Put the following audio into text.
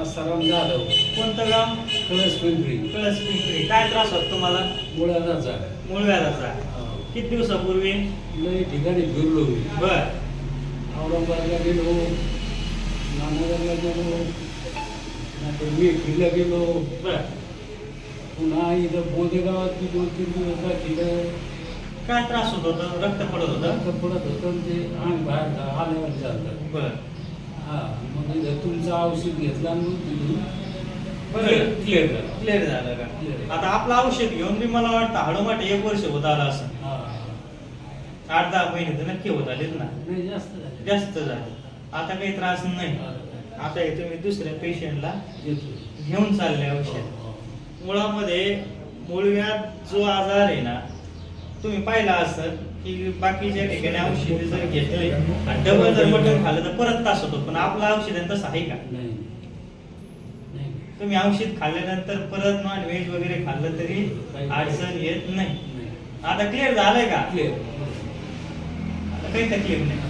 आसाराम जाधव. कोणतं गाव? कळस पिंपरी. कळस पिंपरी. काय त्रास होतो तुम्हाला? मुळाचा मूळ व्याधाचा किती दिवसापूर्वी? लय ठिकाणी फिरलो मी. बर. औरंगाबादला गेलो नांदेडला गेलो नंतर मेखीला गेलो. बर. पुन्हा इथं बोदेगावात मी दोन तीन दिवस राहिलं. काय त्रास होत होतं? रक्त पडत होतं? रक्त पडत होतं आणि ते अंग बाहेर आल्यावर चालतं बर. हा मग इथं तुमचं औषध घेतलं आणि मग तुम्ही बरं. क्लिअर झालं. क्लिअर झालं Clear. का आता आपलं औषध घेऊन मी मला वाटतं हळूमाट एक वर्ष होत आलं असं. हा. आठ दहा महिने तर नक्की होत आलेत ना. नाही जास्त झालं. जास्त झाले. आता काही त्रास नाही. आता हे तुम्ही दुसऱ्या पेशंटला घेऊन चालले औषध. मुळामध्ये मूळव्याध जो आजार आहे ना तुम्ही पाहिला असत की बाकीच्या ठिकाणी औषध जर घेतले आणि डबल जर मटण खाल्लं तर परत त्रास होतो पण आपलं औषध तसं आहे का? तुम्ही औषध खाल्ल्यानंतर परत नॉन व्हेज वगैरे खाल्लं तरी अडचण येत नाही. नाही. आता क्लिअर झालंय का? क्लिअर आता काही तकलीफ नाही.